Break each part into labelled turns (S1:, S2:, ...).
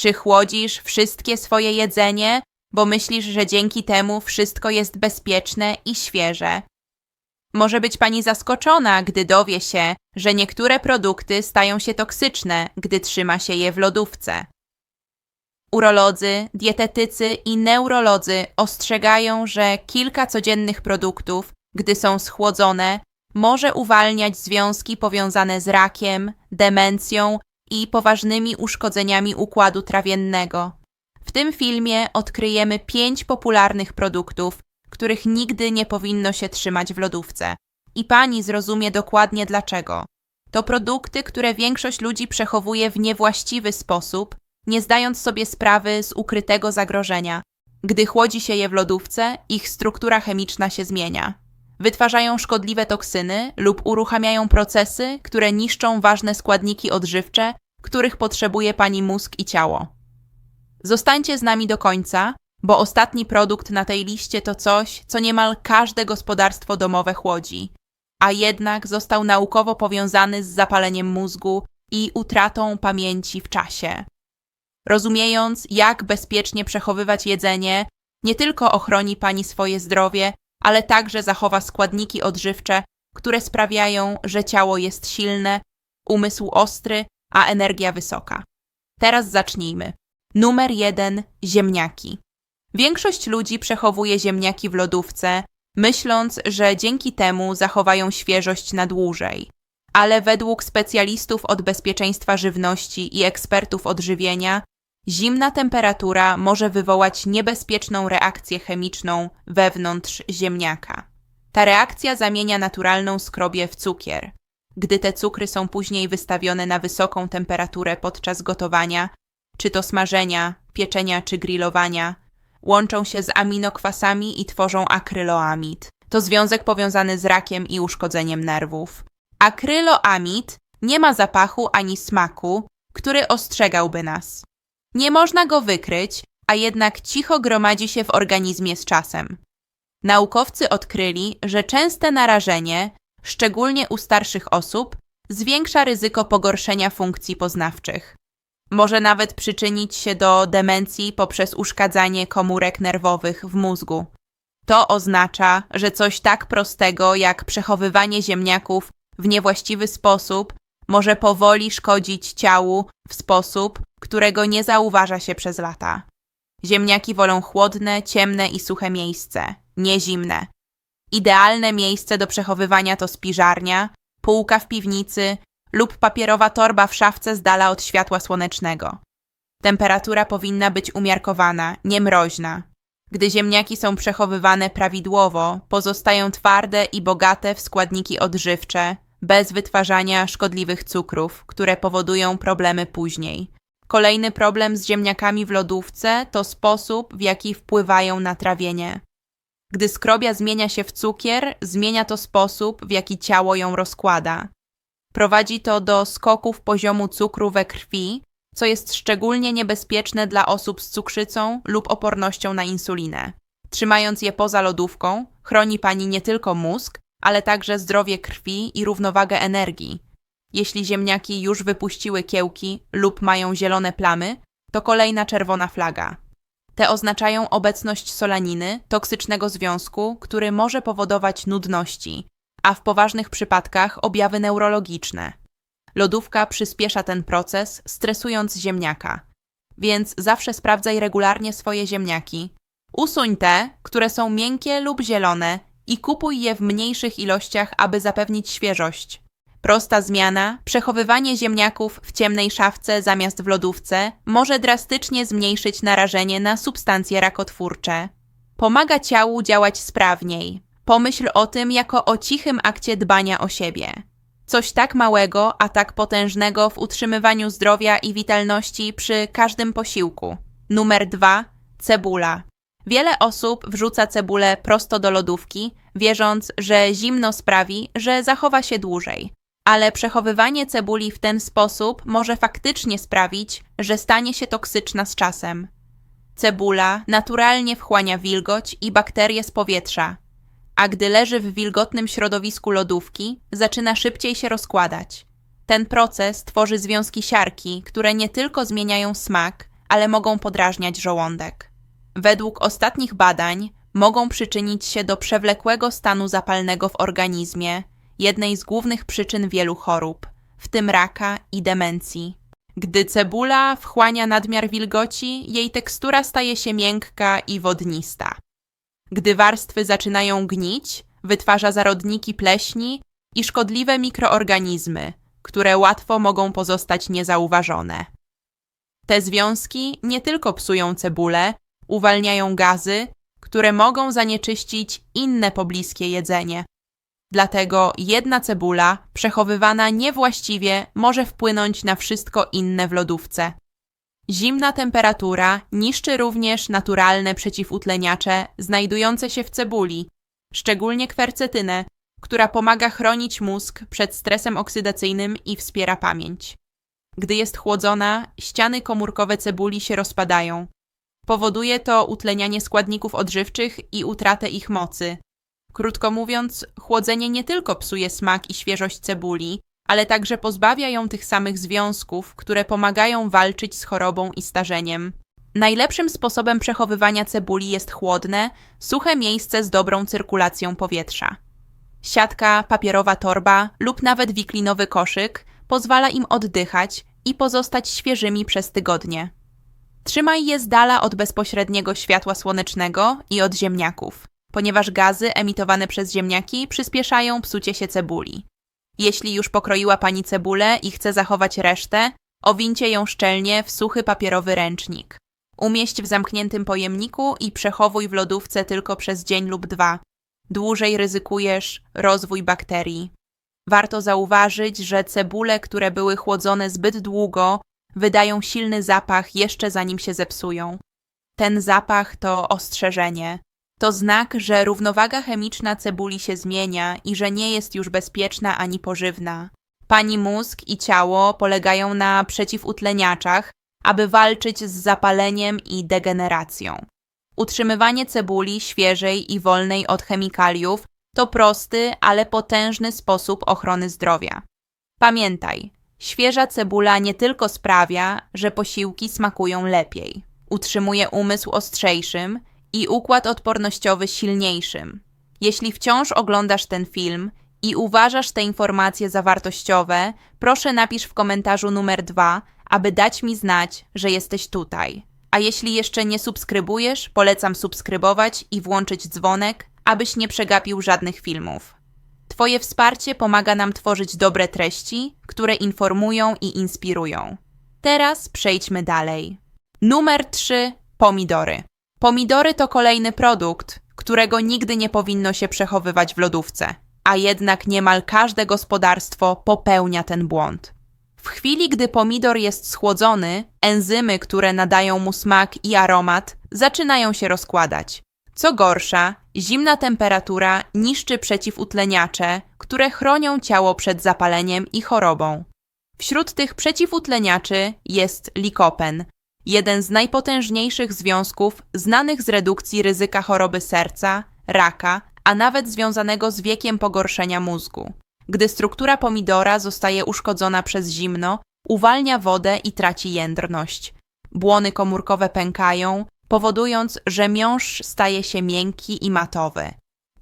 S1: Czy chłodzisz wszystkie swoje jedzenie, bo myślisz, że dzięki temu wszystko jest bezpieczne i świeże? Może być pani zaskoczona, gdy dowie się, że niektóre produkty stają się toksyczne, gdy trzyma się je w lodówce. Urolodzy, dietetycy i neurolodzy ostrzegają, że kilka codziennych produktów, gdy są schłodzone, może uwalniać związki powiązane z rakiem, demencją i poważnymi uszkodzeniami układu trawiennego. W tym filmie odkryjemy pięć popularnych produktów, których nigdy nie powinno się trzymać w lodówce. I pani zrozumie dokładnie dlaczego. To produkty, które większość ludzi przechowuje w niewłaściwy sposób, nie zdając sobie sprawy z ukrytego zagrożenia. Gdy chłodzi się je w lodówce, ich struktura chemiczna się zmienia. Wytwarzają szkodliwe toksyny lub uruchamiają procesy, które niszczą ważne składniki odżywcze, których potrzebuje pani mózg i ciało. Zostańcie z nami do końca, bo ostatni produkt na tej liście to coś, co niemal każde gospodarstwo domowe chłodzi, a jednak został naukowo powiązany z zapaleniem mózgu i utratą pamięci w czasie. Rozumiejąc, jak bezpiecznie przechowywać jedzenie, nie tylko ochroni Pani swoje zdrowie, ale także zachowa składniki odżywcze, które sprawiają, że ciało jest silne, umysł ostry, a energia wysoka. Teraz zacznijmy. Numer jeden ziemniaki. Większość ludzi przechowuje ziemniaki w lodówce, myśląc, że dzięki temu zachowają świeżość na dłużej. Ale według specjalistów od bezpieczeństwa żywności i ekspertów odżywienia, zimna temperatura może wywołać niebezpieczną reakcję chemiczną wewnątrz ziemniaka. Ta reakcja zamienia naturalną skrobię w cukier. Gdy te cukry są później wystawione na wysoką temperaturę podczas gotowania, czy to smażenia, pieczenia czy grillowania, łączą się z aminokwasami i tworzą akryloamid. To związek powiązany z rakiem i uszkodzeniem nerwów. Akryloamid nie ma zapachu ani smaku, który ostrzegałby nas. Nie można go wykryć, a jednak cicho gromadzi się w organizmie z czasem. Naukowcy odkryli, że częste narażenie, szczególnie u starszych osób, zwiększa ryzyko pogorszenia funkcji poznawczych. Może nawet przyczynić się do demencji poprzez uszkadzanie komórek nerwowych w mózgu. To oznacza, że coś tak prostego jak przechowywanie ziemniaków w niewłaściwy sposób może powoli szkodzić ciału w sposób, którego nie zauważa się przez lata. Ziemniaki wolą chłodne, ciemne i suche miejsce, nie zimne. Idealne miejsce do przechowywania to spiżarnia, półka w piwnicy lub papierowa torba w szafce z dala od światła słonecznego. Temperatura powinna być umiarkowana, nie mroźna. Gdy ziemniaki są przechowywane prawidłowo, pozostają twarde i bogate w składniki odżywcze, bez wytwarzania szkodliwych cukrów, które powodują problemy później. Kolejny problem z ziemniakami w lodówce to sposób, w jaki wpływają na trawienie. Gdy skrobia zmienia się w cukier, zmienia to sposób, w jaki ciało ją rozkłada. Prowadzi to do skoków poziomu cukru we krwi, co jest szczególnie niebezpieczne dla osób z cukrzycą lub opornością na insulinę. Trzymając je poza lodówką, chroni pani nie tylko mózg, ale także zdrowie krwi i równowagę energii. Jeśli ziemniaki już wypuściły kiełki lub mają zielone plamy, to kolejna czerwona flaga. Te oznaczają obecność solaniny, toksycznego związku, który może powodować nudności, a w poważnych przypadkach objawy neurologiczne. Lodówka przyspiesza ten proces, stresując ziemniaka. Więc zawsze sprawdzaj regularnie swoje ziemniaki. Usuń te, które są miękkie lub zielone i kupuj je w mniejszych ilościach, aby zapewnić świeżość. Prosta zmiana, przechowywanie ziemniaków w ciemnej szafce zamiast w lodówce może drastycznie zmniejszyć narażenie na substancje rakotwórcze. Pomaga ciału działać sprawniej. Pomyśl o tym jako o cichym akcie dbania o siebie. Coś tak małego, a tak potężnego w utrzymywaniu zdrowia i witalności przy każdym posiłku. Numer 2. Cebula. Wiele osób wrzuca cebulę prosto do lodówki, wierząc, że zimno sprawi, że zachowa się dłużej. Ale przechowywanie cebuli w ten sposób może faktycznie sprawić, że stanie się toksyczna z czasem. Cebula naturalnie wchłania wilgoć i bakterie z powietrza, a gdy leży w wilgotnym środowisku lodówki, zaczyna szybciej się rozkładać. Ten proces tworzy związki siarki, które nie tylko zmieniają smak, ale mogą podrażniać żołądek. Według ostatnich badań mogą przyczynić się do przewlekłego stanu zapalnego w organizmie, jednej z głównych przyczyn wielu chorób, w tym raka i demencji. Gdy cebula wchłania nadmiar wilgoci, jej tekstura staje się miękka i wodnista. Gdy warstwy zaczynają gnić, wytwarza zarodniki pleśni i szkodliwe mikroorganizmy, które łatwo mogą pozostać niezauważone. Te związki nie tylko psują cebulę, uwalniają gazy, które mogą zanieczyścić inne pobliskie jedzenie. Dlatego jedna cebula, przechowywana niewłaściwie, może wpłynąć na wszystko inne w lodówce. Zimna temperatura niszczy również naturalne przeciwutleniacze znajdujące się w cebuli, szczególnie kwercetynę, która pomaga chronić mózg przed stresem oksydacyjnym i wspiera pamięć. Gdy jest chłodzona, ściany komórkowe cebuli się rozpadają. Powoduje to utlenianie składników odżywczych i utratę ich mocy. Krótko mówiąc, chłodzenie nie tylko psuje smak i świeżość cebuli, ale także pozbawia ją tych samych związków, które pomagają walczyć z chorobą i starzeniem. Najlepszym sposobem przechowywania cebuli jest chłodne, suche miejsce z dobrą cyrkulacją powietrza. Siatka, papierowa torba lub nawet wiklinowy koszyk pozwala im oddychać i pozostać świeżymi przez tygodnie. Trzymaj je z dala od bezpośredniego światła słonecznego i od ziemniaków, ponieważ gazy emitowane przez ziemniaki przyspieszają psucie się cebuli. Jeśli już pokroiła Pani cebulę i chce zachować resztę, owincie ją szczelnie w suchy papierowy ręcznik. Umieść w zamkniętym pojemniku i przechowuj w lodówce tylko przez dzień lub dwa. Dłużej ryzykujesz rozwój bakterii. Warto zauważyć, że cebule, które były chłodzone zbyt długo, wydają silny zapach jeszcze zanim się zepsują. Ten zapach to ostrzeżenie. To znak, że równowaga chemiczna cebuli się zmienia i że nie jest już bezpieczna ani pożywna. Pani mózg i ciało polegają na przeciwutleniaczach, aby walczyć z zapaleniem i degeneracją. Utrzymywanie cebuli świeżej i wolnej od chemikaliów to prosty, ale potężny sposób ochrony zdrowia. Pamiętaj, świeża cebula nie tylko sprawia, że posiłki smakują lepiej, utrzymuje umysł ostrzejszym i układ odpornościowy silniejszym. Jeśli wciąż oglądasz ten film i uważasz te informacje za wartościowe, proszę napisz w komentarzu numer dwa, aby dać mi znać, że jesteś tutaj. A jeśli jeszcze nie subskrybujesz, polecam subskrybować i włączyć dzwonek, abyś nie przegapił żadnych filmów. Twoje wsparcie pomaga nam tworzyć dobre treści, które informują i inspirują. Teraz przejdźmy dalej. Numer 3. Pomidory. Pomidory to kolejny produkt, którego nigdy nie powinno się przechowywać w lodówce, a jednak niemal każde gospodarstwo popełnia ten błąd. W chwili, gdy pomidor jest schłodzony, enzymy, które nadają mu smak i aromat, zaczynają się rozkładać. Co gorsza, zimna temperatura niszczy przeciwutleniacze, które chronią ciało przed zapaleniem i chorobą. Wśród tych przeciwutleniaczy jest likopen, jeden z najpotężniejszych związków znanych z redukcji ryzyka choroby serca, raka, a nawet związanego z wiekiem pogorszenia mózgu. Gdy struktura pomidora zostaje uszkodzona przez zimno, uwalnia wodę i traci jędrność. Błony komórkowe pękają, powodując, że miąższ staje się miękki i matowy.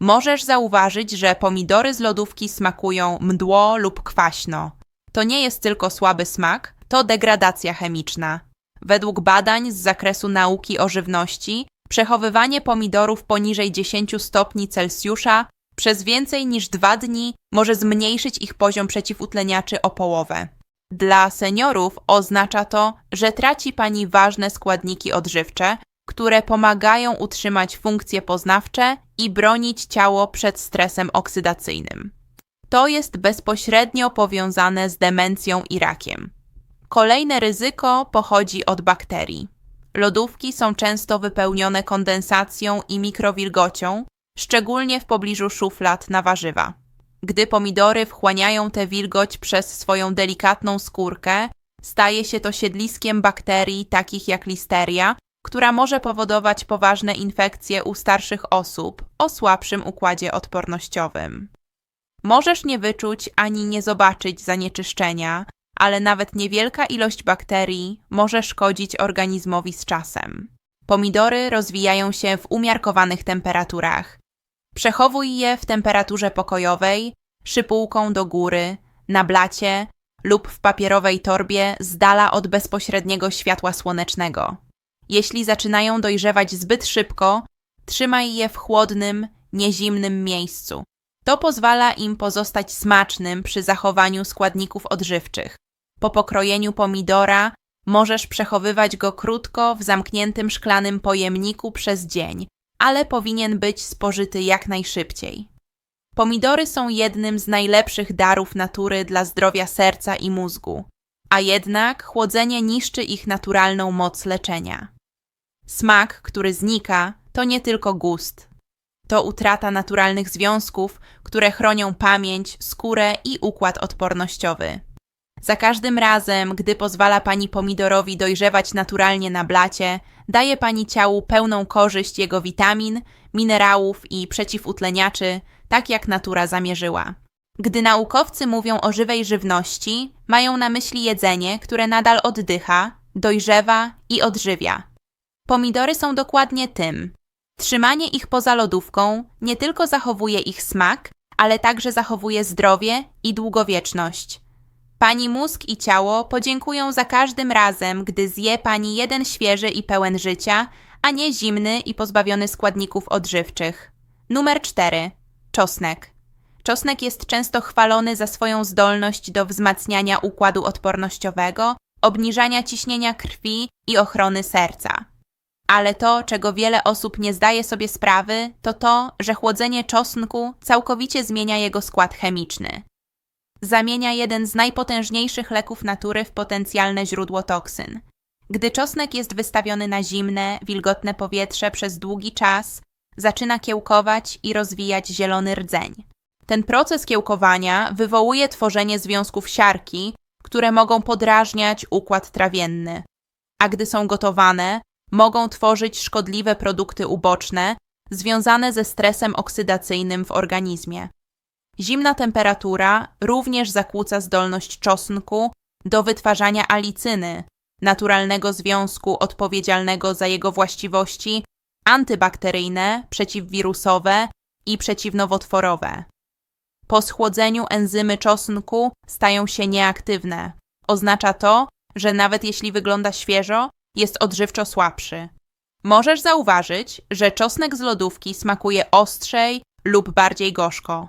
S1: Możesz zauważyć, że pomidory z lodówki smakują mdło lub kwaśno. To nie jest tylko słaby smak, to degradacja chemiczna. Według badań z zakresu nauki o żywności, przechowywanie pomidorów poniżej 10 stopni Celsjusza przez więcej niż dwa dni może zmniejszyć ich poziom przeciwutleniaczy o połowę. Dla seniorów oznacza to, że traci Pani ważne składniki odżywcze, które pomagają utrzymać funkcje poznawcze i bronić ciało przed stresem oksydacyjnym. To jest bezpośrednio powiązane z demencją i rakiem. Kolejne ryzyko pochodzi od bakterii. Lodówki są często wypełnione kondensacją i mikrowilgocią, szczególnie w pobliżu szuflad na warzywa. Gdy pomidory wchłaniają tę wilgoć przez swoją delikatną skórkę, staje się to siedliskiem bakterii takich jak listeria, która może powodować poważne infekcje u starszych osób o słabszym układzie odpornościowym. Możesz nie wyczuć ani nie zobaczyć zanieczyszczenia, ale nawet niewielka ilość bakterii może szkodzić organizmowi z czasem. Pomidory rozwijają się w umiarkowanych temperaturach. Przechowuj je w temperaturze pokojowej, szypułką do góry, na blacie lub w papierowej torbie z dala od bezpośredniego światła słonecznego. Jeśli zaczynają dojrzewać zbyt szybko, trzymaj je w chłodnym, niezimnym miejscu. To pozwala im pozostać smacznym przy zachowaniu składników odżywczych. Po pokrojeniu pomidora możesz przechowywać go krótko w zamkniętym szklanym pojemniku przez dzień, ale powinien być spożyty jak najszybciej. Pomidory są jednym z najlepszych darów natury dla zdrowia serca i mózgu, a jednak chłodzenie niszczy ich naturalną moc leczenia. Smak, który znika, to nie tylko gust. To utrata naturalnych związków, które chronią pamięć, skórę i układ odpornościowy. Za każdym razem, gdy pozwala pani pomidorowi dojrzewać naturalnie na blacie, daje pani ciału pełną korzyść jego witamin, minerałów i przeciwutleniaczy, tak jak natura zamierzyła. Gdy naukowcy mówią o żywej żywności, mają na myśli jedzenie, które nadal oddycha, dojrzewa i odżywia. Pomidory są dokładnie tym. Trzymanie ich poza lodówką nie tylko zachowuje ich smak, ale także zachowuje zdrowie i długowieczność. Pani mózg i ciało podziękują za każdym razem, gdy zje pani jeden świeży i pełen życia, a nie zimny i pozbawiony składników odżywczych. Numer 4. Czosnek. Czosnek jest często chwalony za swoją zdolność do wzmacniania układu odpornościowego, obniżania ciśnienia krwi i ochrony serca. Ale to, czego wiele osób nie zdaje sobie sprawy, to to, że chłodzenie czosnku całkowicie zmienia jego skład chemiczny. Zamienia jeden z najpotężniejszych leków natury w potencjalne źródło toksyn. Gdy czosnek jest wystawiony na zimne, wilgotne powietrze przez długi czas, zaczyna kiełkować i rozwijać zielony rdzeń. Ten proces kiełkowania wywołuje tworzenie związków siarki, które mogą podrażniać układ trawienny. A gdy są gotowane, mogą tworzyć szkodliwe produkty uboczne związane ze stresem oksydacyjnym w organizmie. Zimna temperatura również zakłóca zdolność czosnku do wytwarzania alicyny, naturalnego związku odpowiedzialnego za jego właściwości antybakteryjne, przeciwwirusowe i przeciwnowotworowe. Po schłodzeniu enzymy czosnku stają się nieaktywne. Oznacza to, że nawet jeśli wygląda świeżo, jest odżywczo słabszy. Możesz zauważyć, że czosnek z lodówki smakuje ostrzej lub bardziej gorzko.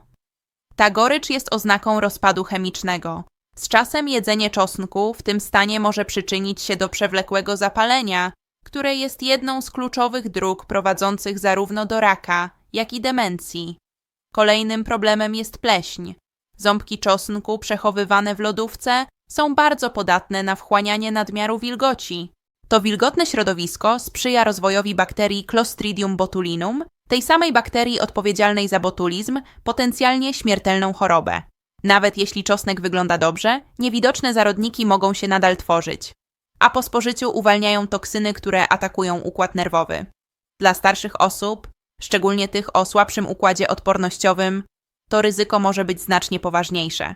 S1: Ta gorycz jest oznaką rozpadu chemicznego. Z czasem jedzenie czosnku w tym stanie może przyczynić się do przewlekłego zapalenia, które jest jedną z kluczowych dróg prowadzących zarówno do raka, jak i demencji. Kolejnym problemem jest pleśń. Ząbki czosnku przechowywane w lodówce są bardzo podatne na wchłanianie nadmiaru wilgoci. To wilgotne środowisko sprzyja rozwojowi bakterii Clostridium botulinum, tej samej bakterii odpowiedzialnej za botulizm, potencjalnie śmiertelną chorobę. Nawet jeśli czosnek wygląda dobrze, niewidoczne zarodniki mogą się nadal tworzyć, a po spożyciu uwalniają toksyny, które atakują układ nerwowy. Dla starszych osób, szczególnie tych o słabszym układzie odpornościowym, to ryzyko może być znacznie poważniejsze.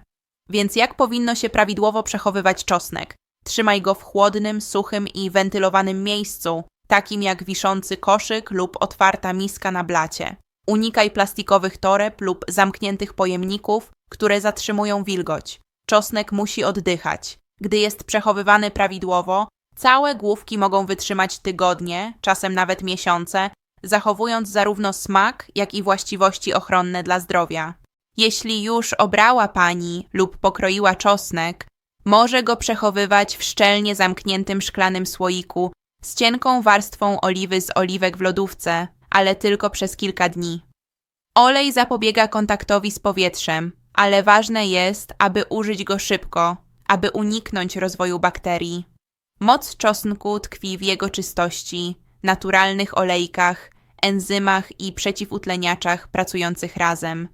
S1: Więc jak powinno się prawidłowo przechowywać czosnek? Trzymaj go w chłodnym, suchym i wentylowanym miejscu, takim jak wiszący koszyk lub otwarta miska na blacie. Unikaj plastikowych toreb lub zamkniętych pojemników, które zatrzymują wilgoć. Czosnek musi oddychać. Gdy jest przechowywany prawidłowo, całe główki mogą wytrzymać tygodnie, czasem nawet miesiące, zachowując zarówno smak, jak i właściwości ochronne dla zdrowia. Jeśli już obrała pani lub pokroiła czosnek, może go przechowywać w szczelnie zamkniętym szklanym słoiku z cienką warstwą oliwy z oliwek w lodówce, ale tylko przez kilka dni. Olej zapobiega kontaktowi z powietrzem, ale ważne jest, aby użyć go szybko, aby uniknąć rozwoju bakterii. Moc czosnku tkwi w jego czystości, naturalnych olejkach, enzymach i przeciwutleniaczach pracujących razem.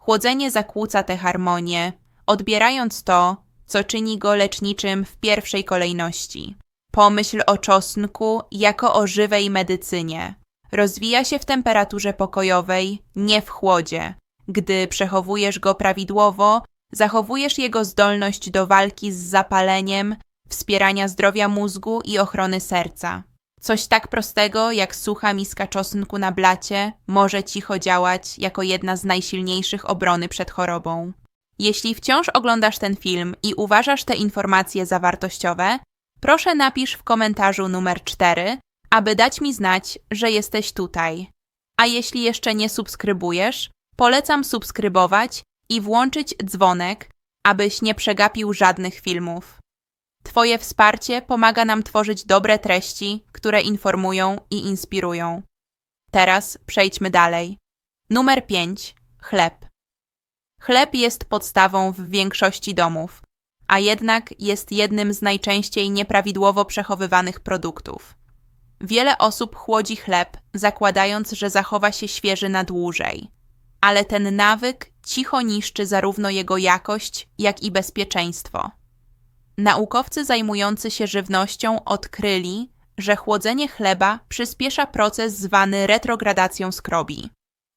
S1: Chłodzenie zakłóca tę harmonię, odbierając to, co czyni go leczniczym w pierwszej kolejności. Pomyśl o czosnku jako o żywej medycynie. Rozwija się w temperaturze pokojowej, nie w chłodzie. Gdy przechowujesz go prawidłowo, zachowujesz jego zdolność do walki z zapaleniem, wspierania zdrowia mózgu i ochrony serca. Coś tak prostego jak sucha miska czosnku na blacie może cicho działać jako jedna z najsilniejszych obrony przed chorobą. Jeśli wciąż oglądasz ten film i uważasz te informacje za wartościowe, proszę napisz w komentarzu numer 4, aby dać mi znać, że jesteś tutaj. A jeśli jeszcze nie subskrybujesz, polecam subskrybować i włączyć dzwonek, abyś nie przegapił żadnych filmów. Twoje wsparcie pomaga nam tworzyć dobre treści, które informują i inspirują. Teraz przejdźmy dalej. Numer 5. Chleb. Chleb jest podstawą w większości domów, a jednak jest jednym z najczęściej nieprawidłowo przechowywanych produktów. Wiele osób chłodzi chleb, zakładając, że zachowa się świeży na dłużej, ale ten nawyk cicho niszczy zarówno jego jakość, jak i bezpieczeństwo. Naukowcy zajmujący się żywnością odkryli, że chłodzenie chleba przyspiesza proces zwany retrogradacją skrobi.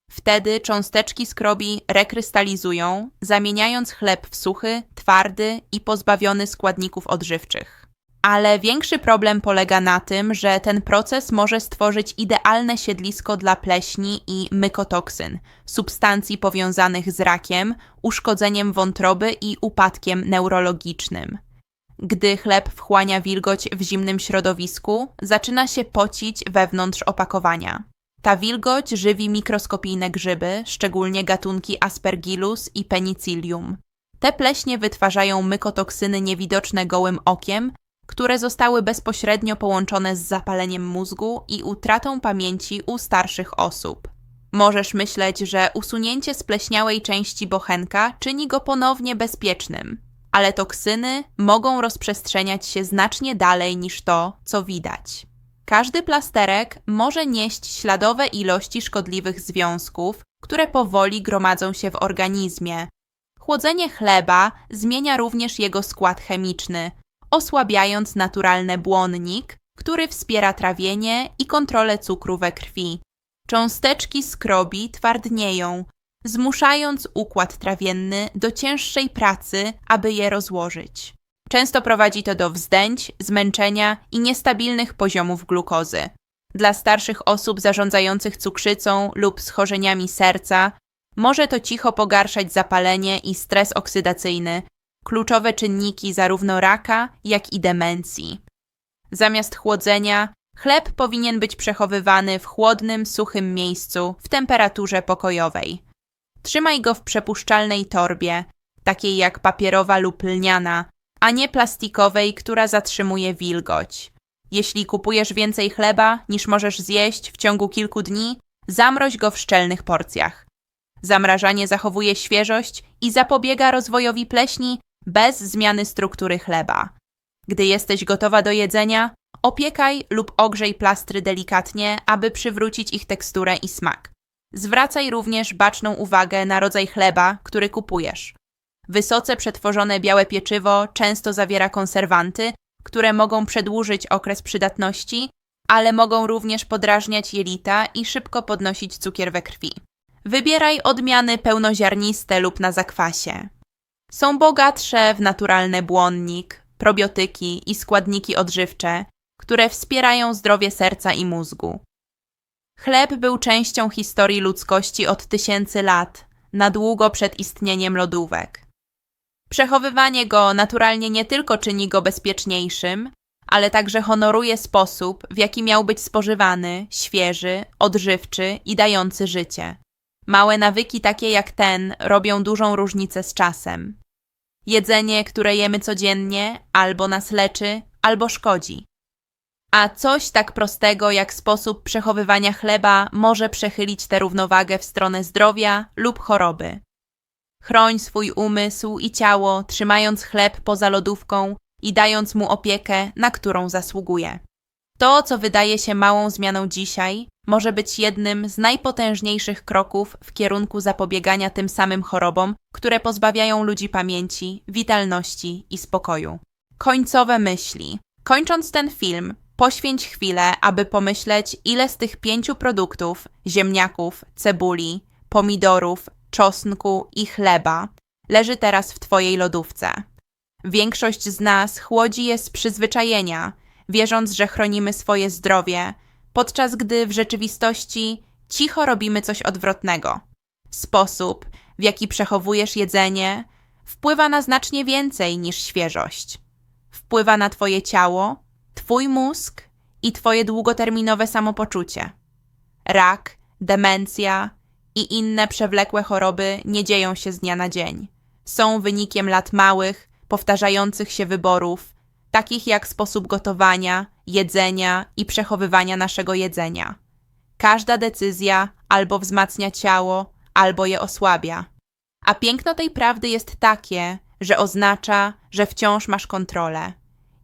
S1: Wtedy cząsteczki skrobi rekrystalizują, zamieniając chleb w suchy, twardy i pozbawiony składników odżywczych. Ale większy problem polega na tym, że ten proces może stworzyć idealne siedlisko dla pleśni i mykotoksyn, substancji powiązanych z rakiem, uszkodzeniem wątroby i upadkiem neurologicznym. Gdy chleb wchłania wilgoć w zimnym środowisku, zaczyna się pocić wewnątrz opakowania. Ta wilgoć żywi mikroskopijne grzyby, szczególnie gatunki Aspergillus i Penicillium. Te pleśnie wytwarzają mykotoksyny niewidoczne gołym okiem, które zostały bezpośrednio połączone z zapaleniem mózgu i utratą pamięci u starszych osób. Możesz myśleć, że usunięcie spleśniałej części bochenka czyni go ponownie bezpiecznym, ale toksyny mogą rozprzestrzeniać się znacznie dalej niż to, co widać. Każdy plasterek może nieść śladowe ilości szkodliwych związków, które powoli gromadzą się w organizmie. Chłodzenie chleba zmienia również jego skład chemiczny, osłabiając naturalny błonnik, który wspiera trawienie i kontrolę cukru we krwi. Cząsteczki skrobi twardnieją, zmuszając układ trawienny do cięższej pracy, aby je rozłożyć. Często prowadzi to do wzdęć, zmęczenia i niestabilnych poziomów glukozy. Dla starszych osób zarządzających cukrzycą lub schorzeniami serca może to cicho pogarszać zapalenie i stres oksydacyjny, kluczowe czynniki zarówno raka, jak i demencji. Zamiast chłodzenia, chleb powinien być przechowywany w chłodnym, suchym miejscu w temperaturze pokojowej. Trzymaj go w przepuszczalnej torbie, takiej jak papierowa lub lniana, a nie plastikowej, która zatrzymuje wilgoć. Jeśli kupujesz więcej chleba niż możesz zjeść w ciągu kilku dni, zamroź go w szczelnych porcjach. Zamrażanie zachowuje świeżość i zapobiega rozwojowi pleśni bez zmiany struktury chleba. Gdy jesteś gotowa do jedzenia, opiekaj lub ogrzej plastry delikatnie, aby przywrócić ich teksturę i smak. Zwracaj również baczną uwagę na rodzaj chleba, który kupujesz. Wysoce przetworzone białe pieczywo często zawiera konserwanty, które mogą przedłużyć okres przydatności, ale mogą również podrażniać jelita i szybko podnosić cukier we krwi. Wybieraj odmiany pełnoziarniste lub na zakwasie. Są bogatsze w naturalny błonnik, probiotyki i składniki odżywcze, które wspierają zdrowie serca i mózgu. Chleb był częścią historii ludzkości od tysięcy lat, na długo przed istnieniem lodówek. Przechowywanie go naturalnie nie tylko czyni go bezpieczniejszym, ale także honoruje sposób, w jaki miał być spożywany, świeży, odżywczy i dający życie. Małe nawyki takie jak ten robią dużą różnicę z czasem. Jedzenie, które jemy codziennie, albo nas leczy, albo szkodzi. A coś tak prostego jak sposób przechowywania chleba może przechylić tę równowagę w stronę zdrowia lub choroby. Chroń swój umysł i ciało, trzymając chleb poza lodówką i dając mu opiekę, na którą zasługuje. To, co wydaje się małą zmianą dzisiaj, może być jednym z najpotężniejszych kroków w kierunku zapobiegania tym samym chorobom, które pozbawiają ludzi pamięci, witalności i spokoju. Końcowe myśli. Kończąc ten film, poświęć chwilę, aby pomyśleć, ile z tych pięciu produktów ziemniaków, cebuli, pomidorów, czosnku i chleba leży teraz w Twojej lodówce. Większość z nas chłodzi je z przyzwyczajenia, wierząc, że chronimy swoje zdrowie, podczas gdy w rzeczywistości cicho robimy coś odwrotnego. Sposób, w jaki przechowujesz jedzenie, wpływa na znacznie więcej niż świeżość. Wpływa na Twoje ciało, Twój mózg i Twoje długoterminowe samopoczucie. Rak, demencja i inne przewlekłe choroby nie dzieją się z dnia na dzień. Są wynikiem lat małych, powtarzających się wyborów, takich jak sposób gotowania, jedzenia i przechowywania naszego jedzenia. Każda decyzja albo wzmacnia ciało, albo je osłabia. A piękno tej prawdy jest takie, że oznacza, że wciąż masz kontrolę.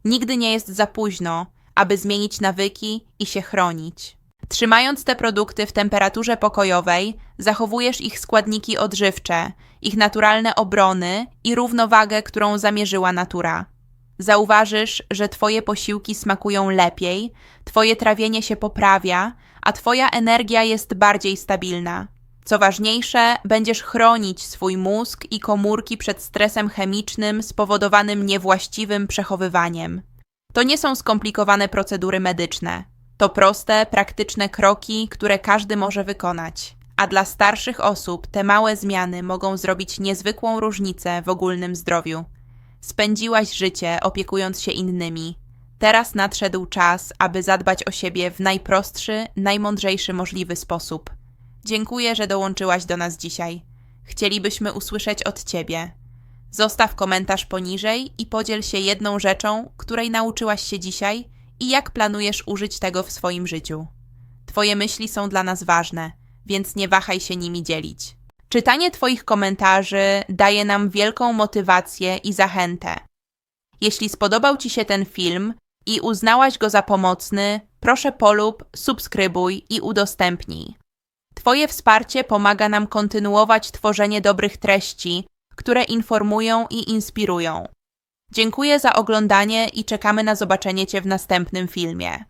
S1: Nigdy nie jest za późno, aby zmienić nawyki i się chronić. Trzymając te produkty w temperaturze pokojowej, zachowujesz ich składniki odżywcze, ich naturalne obrony i równowagę, którą zamierzyła natura. Zauważysz, że Twoje posiłki smakują lepiej, Twoje trawienie się poprawia, a Twoja energia jest bardziej stabilna. Co ważniejsze, będziesz chronić swój mózg i komórki przed stresem chemicznym spowodowanym niewłaściwym przechowywaniem. To nie są skomplikowane procedury medyczne. To proste, praktyczne kroki, które każdy może wykonać. A dla starszych osób te małe zmiany mogą zrobić niezwykłą różnicę w ogólnym zdrowiu. Spędziłaś życie opiekując się innymi. Teraz nadszedł czas, aby zadbać o siebie w najprostszy, najmądrzejszy możliwy sposób. Dziękuję, że dołączyłaś do nas dzisiaj. Chcielibyśmy usłyszeć od Ciebie. Zostaw komentarz poniżej i podziel się jedną rzeczą, której nauczyłaś się dzisiaj i jak planujesz użyć tego w swoim życiu. Twoje myśli są dla nas ważne, więc nie wahaj się nimi dzielić. Czytanie Twoich komentarzy daje nam wielką motywację i zachętę. Jeśli spodobał Ci się ten film i uznałaś go za pomocny, proszę polub, subskrybuj i udostępnij. Twoje wsparcie pomaga nam kontynuować tworzenie dobrych treści, które informują i inspirują. Dziękuję za oglądanie i czekamy na zobaczenie Cię w następnym filmie.